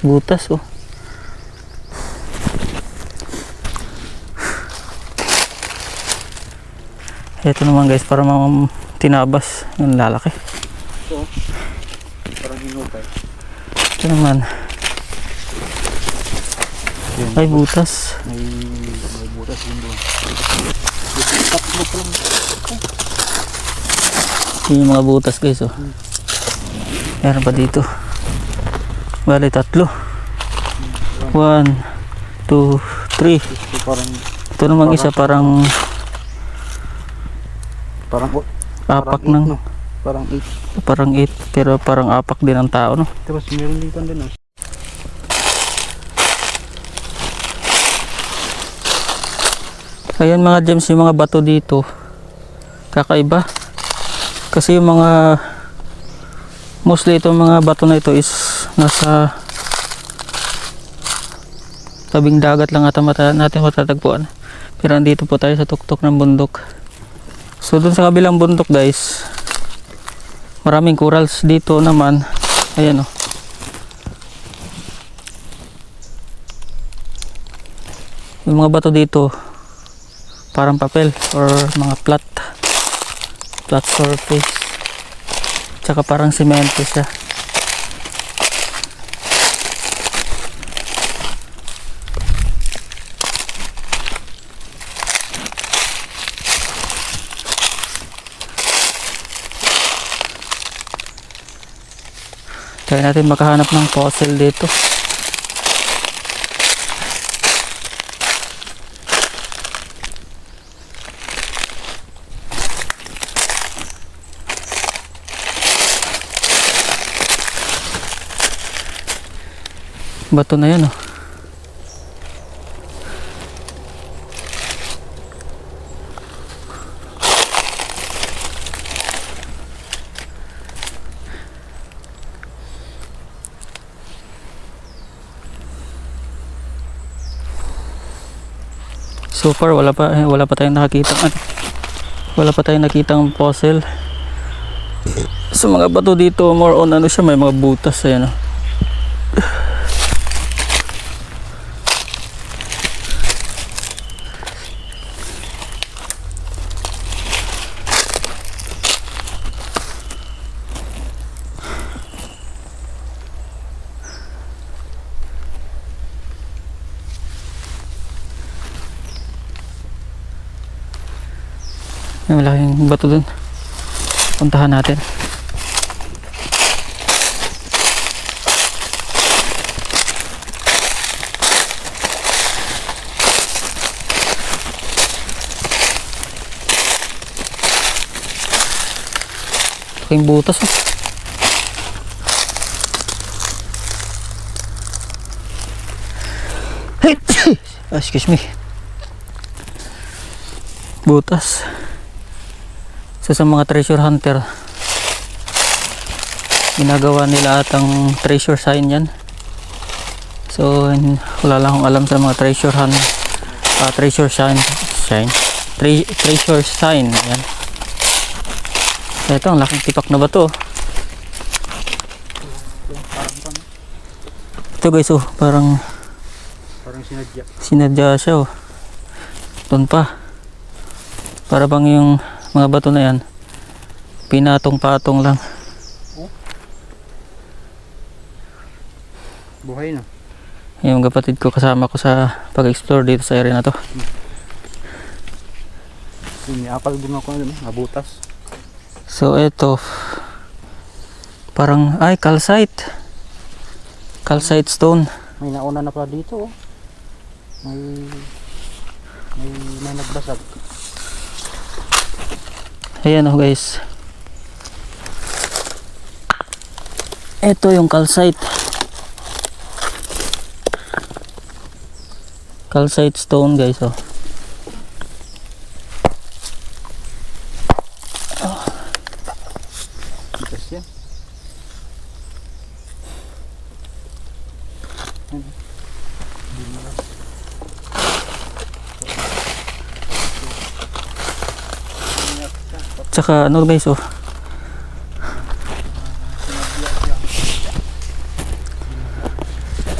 Butas oh. Ito naman guys, para mga tinabas yung lalaki. Ito. Parang hinukay. Ito naman. Ay, butas. May, may butas din doon. Tatlo pa lang. Yun yung mga butas guys oh. Meron pa dito. Bali, tatlo. One, two, three. Ito namang isa parang parang, apak ng, no? Parang 8. parang eight, pero parang apak din ng tao no. Tapos meron dito din. Oh. Ayan mga gems, yung mga bato dito. Kakaiba. Kasi yung mga mostly itong mga bato na ito is nasa tabing dagat lang ata mata, natin matatagpuan. Pero andito po tayo sa tuktok ng bundok. So dun sa kabilang bundok guys, maraming corals dito naman. Ayan oh. o. Yung mga bato dito, parang papel or mga flat flat surface tsaka parang semento siya Try natin makahanap ng fossil dito. Bato na yan oh So far wala pa eh, wala pa tayong nakakita wala pa tayong nakitang fossil. Sa mga bato dito more on ano siya may mga butas ayan oh. May malaking bato dun. Puntahan natin. Laking butas oh. Excuse me. Butas. So sa mga treasure hunter, ginagawa nila atang treasure sign yan. So wala lang akong alam sa mga treasure hunt, ah, treasure sign, sign, tre- treasure sign yan. Ito ang laking tipak na ba to? Ito guys oh, parang Parang sinadya. sinadya siya oh. Doon pa. Para bang yung mga bato na yan, pinatong-patong lang. Buhay na. Yung kapatid ko kasama ko sa pag-explore dito sa area na to. Siniapal din ako ano, nabutas. So ito, parang, ay, calcite. Calcite stone. May nauna na pala dito oh. May may may nagbasag. Ayan oh guys. Ito yung calcite. Calcite stone guys oh. Bigas yan. Tsaka ano guys oh.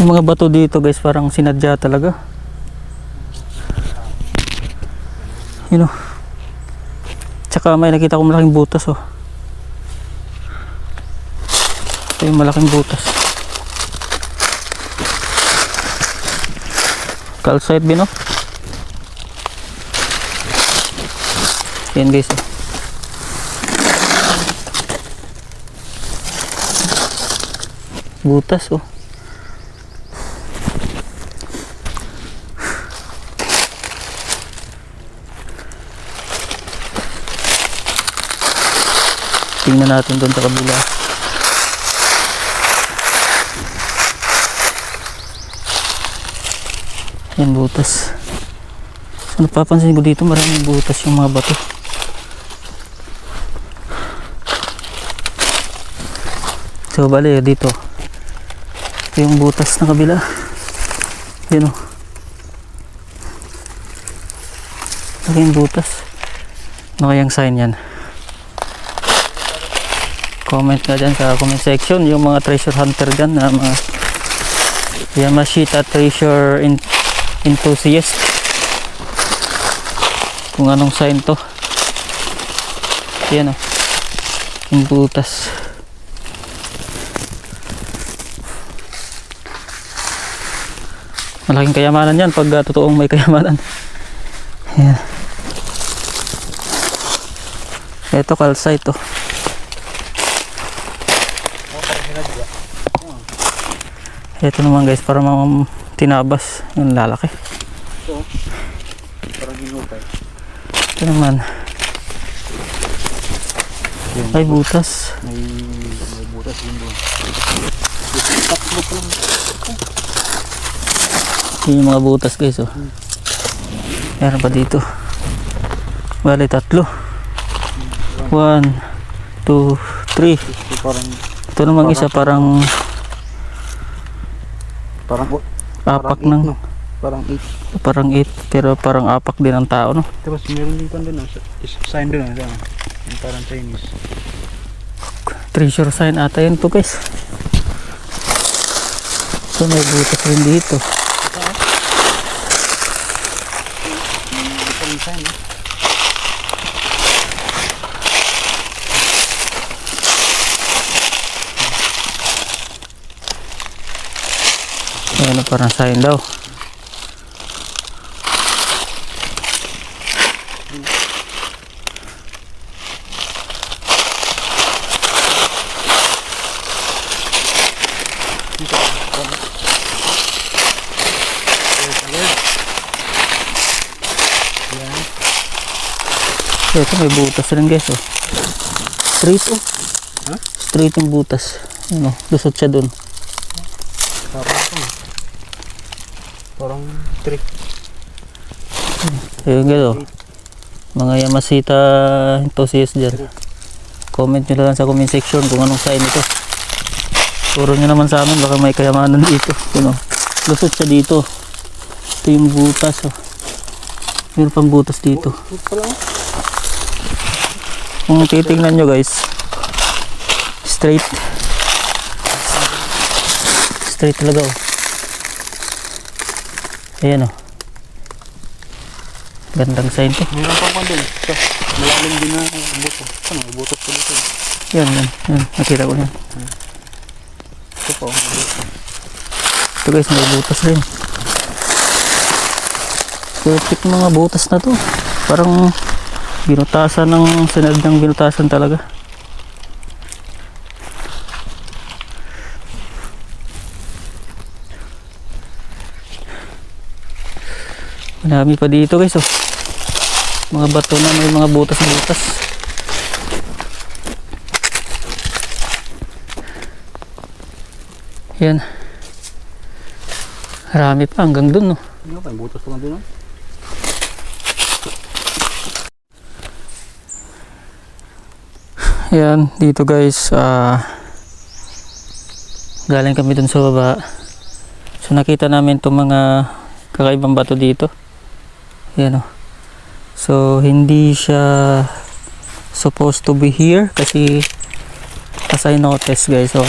Yung mga bato dito guys parang sinadya talaga. Yun oh. Tsaka may nakita ko malaking butas oh. Ito yung malaking butas. Calcite bin oh. Yan guys oh. Butas oh. Tingnan natin doon sa kabila. Yan butas. So napapansin ko dito maraming butas yung mga bato. So bali dito. Ito yung butas na kabila. Yan o. Laki yung butas. Ano kayang sign yan? Comment nga dyan sa comment section yung mga treasure hunter dyan na mga Yamashita treasure en- enthusiast. Kung anong sign to. Yan o. Yung butas. Malaking kayamanan yan pag uh, totoong may kayamanan. Yan. Ito calcite to. Ito naman guys para mga tinabas yung lalaki. Parang hinukay. Ito naman. Ay butas. May, may butas din doon. Tatlo pa lang. Yun yung mga butas guys oh. Meron pa dito. Bali tatlo. One, two, three. Ito parang, Ito namang isa parang parang, apak ng no? Parang 8. parang 8 pero parang apak din ang tao no. Tapos meron din pa doon. Sign doon. Yung parang Chinese. Treasure sign ata yun to guys. So may butas rin dito. Sign. eh. Ano parang sign daw. So, ito may butas rin guys oh. Straight oh. Ha? Straight yung butas. Ano, lusot siya dun. Parang ito. eh. Parang trick. Ayun guys oh. Mga Yamashita enthusiast dyan. Comment nyo lang sa comment section kung anong sign ito. Turo nyo naman sa amin baka may kayamanan dito. Oh. Lusot siya dito. Ito yung butas oh. Meron pang butas dito. Ito pala. Kung titingnan nyo guys, straight. Straight talaga oh. Ayan oh. Gandang sign to. Mayroon pa pa doon. Ito. Malalim din na buto. Ano, butot pa dito. Yan, yan, yan. Nakita ko yan. Ito pa. oh, buto. Ito guys, may butas rin. Perfect mga butas na to. Parang binutasan ng sinad ng binutasan talaga. Marami pa dito guys oh. Mga bato na may mga butas-butas. Yan. Marami pa hanggang dun no. Ano pa, lang doon. oh. Yan, dito guys, ah galing kami dun sa baba. So nakita namin itong mga kakaibang bato dito. Yan o. So hindi siya supposed to be here kasi as I noticed guys, so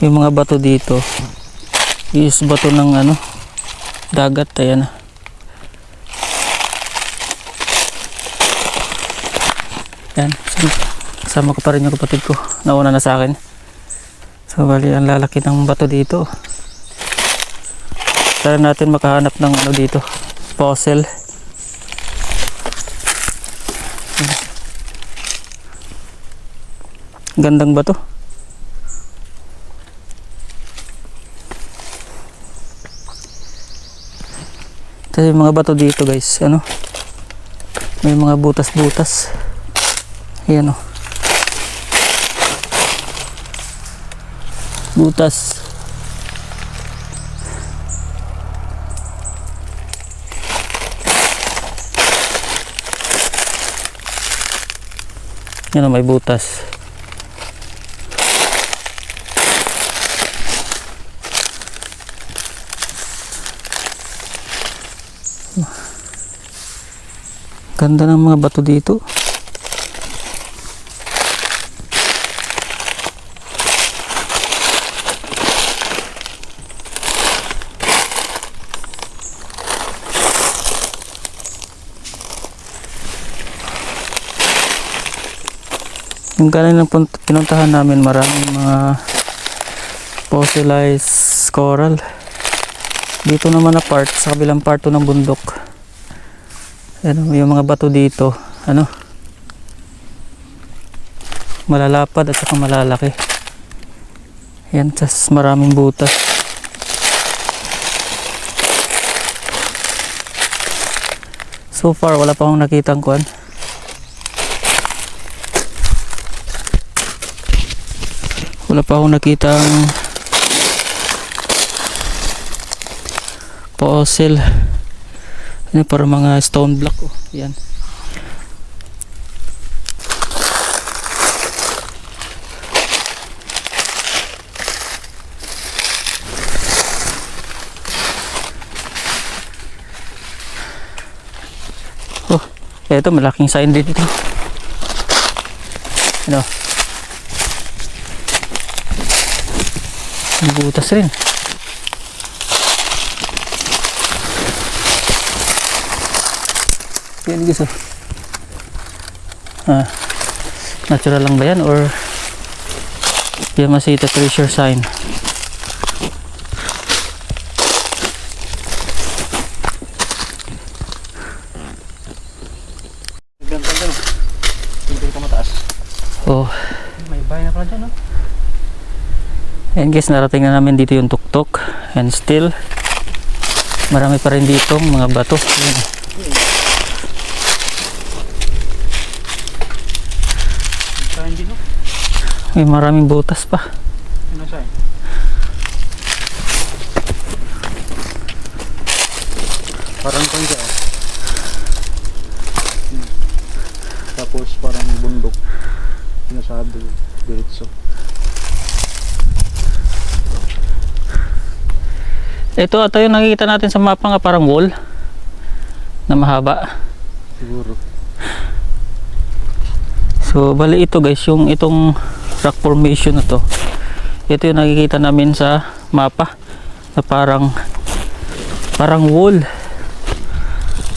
Yung mga bato dito is bato ng ano dagat ayan na. Yan. Kasama ko pa rin yung kapatid ko. Nauna na sa akin. So bali ang lalaki ng bato dito. Tara natin makahanap ng ano dito. Fossil. Gandang bato. Kasi yung mga bato dito guys, ano? May mga butas-butas. Ayan o. Butas. Yan o, may butas. Ganda ng mga bato dito. Yung kanina pinuntahan namin maraming mga fossilized coral. Dito naman na part, sa kabilang part ng bundok. Ano, yung mga bato dito, ano, malalapad at saka malalaki. Yan, tas maraming butas. So far, wala pa akong nakitang kwan. Wala pa akong nakitang fossil. Ano para mga stone block oh. Yan. Oh, eto malaking sign dito. Ano? May butas rin. Yan guys oh. Ah, natural lang ba yan or Yamasita treasure sign? Ganda ganda. Hindi ka mataas. Oh, May bahay na pala dyan, no? And guys narating na namin dito yung tuktok and still marami pa rin dito mga bato. Yan. Sa hindi, no? May maraming butas pa. Ano? Parang kung siya. Hmm. Tapos parang bundok. Sinasabi. Diretso. Ito ata yung nakikita natin sa mapa nga parang wall na mahaba. Siguro. So bali ito guys yung itong rock formation na to. Ito yung nakikita namin sa mapa na parang parang wall.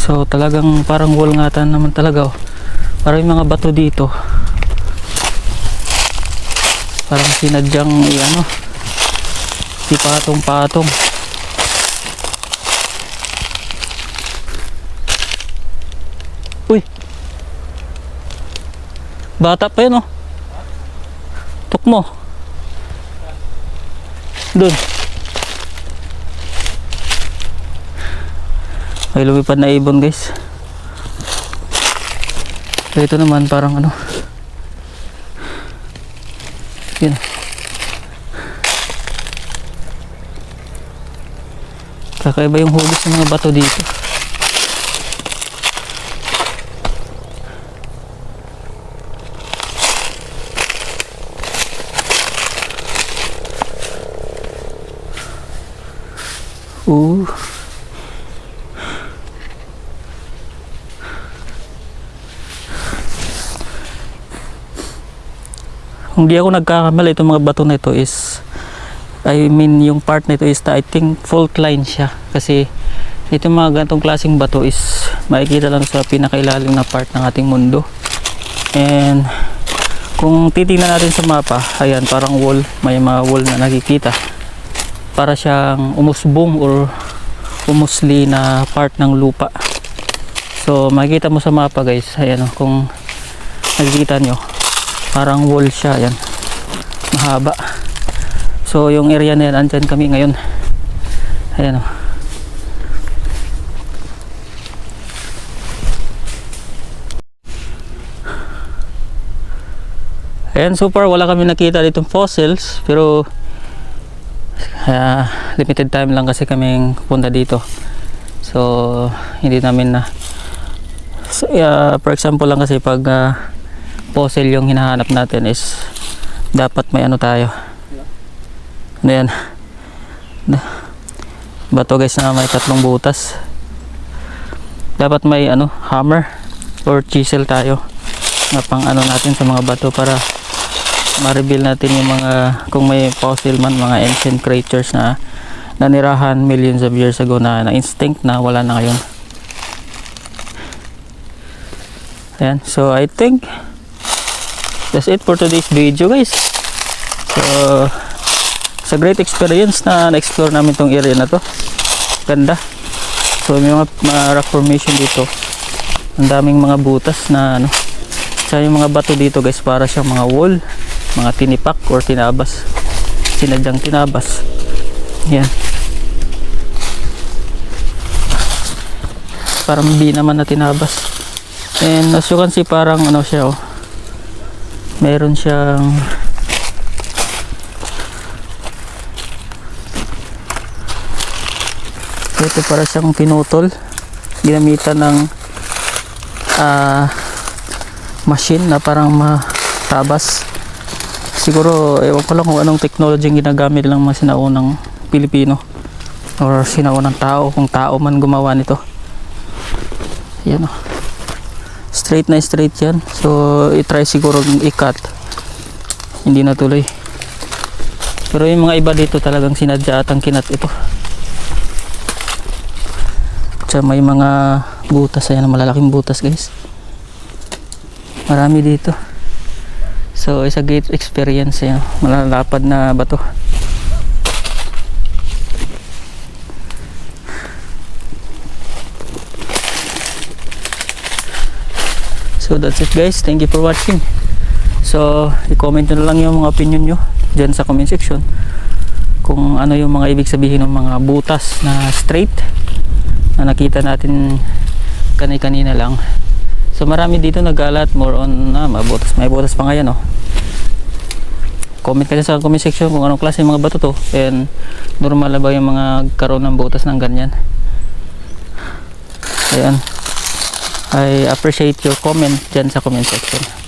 So talagang parang wall nga naman talaga. Oh. Parang yung mga bato dito. Parang sinadyang ano. Si patong-patong. Bata pa yun oh. Tok mo. Doon. May lumipad na ibon guys. Ito naman parang ano. Yun. Kakaiba yung hugis ng mga bato dito. Kung di ako nagkakamali, itong mga bato na ito is I mean yung part nito is I think fault line siya. Kasi ito mga ganitong klaseng bato is makikita lang sa pinakailalim na part ng ating mundo. And kung titingnan natin sa mapa ayan parang wall. May mga wall na nakikita. Para siyang umusbong or umusli na part ng lupa. So makikita mo sa mapa guys. Ayan o kung nakikita nyo parang wall siya ayan. Mahaba. So yung area na yan andyan kami ngayon. Ayan o Ayan, so far wala kami nakita ditong fossils pero ah, limited time lang kasi kaming punta dito. So, hindi namin na so, yeah, for example lang kasi pag ah, fossil yung hinahanap natin is dapat may ano tayo. Ano yan? Bato guys na may tatlong butas. Dapat may ano, hammer or chisel tayo na pang ano natin sa mga bato para ma-reveal natin yung mga kung may fossil man mga ancient creatures na nanirahan millions of years ago na, na instinct na wala na ngayon ayan so I think that's it for today's video guys. So it's a great experience na na-explore namin tong area na to ganda. So may mga, mga rock formation dito. Ang daming mga butas na ano. Sa yung mga bato dito guys para siyang mga wall mga tinipak or tinabas. Sinadyang tinabas. Yan. Parang B naman na tinabas. And as you can see parang ano siya oh meron siyang ito para siyang pinutol. Ginamitan ng ah machine na parang matabas. Siguro ewan ko lang kung anong technology ang ginagamit lang mga sinaunang Pilipino or sinaunang tao kung tao man gumawa nito. Yan o straight na straight yan. So itry siguro i-cut. Hindi natuloy pero yung mga iba dito talagang sinadya atang kinat ito. Tsaka may mga butas. Ayan malalaking butas guys. Marami dito. So it's a great experience yan malalapad na bato so that's it guys thank you for watching so i-comment na lang yung mga opinion nyo dyan sa comment section kung ano yung mga ibig sabihin ng mga butas na straight na nakita natin kanay-kanina lang So marami dito nagalat more on na may butas, may butas pa ngayon oh. Comment kayo sa comment section kung anong klase ng mga bato to and normal na ba yung mga karoon ng butas ng ganyan. Ayan. I appreciate your comment dyan sa comment section.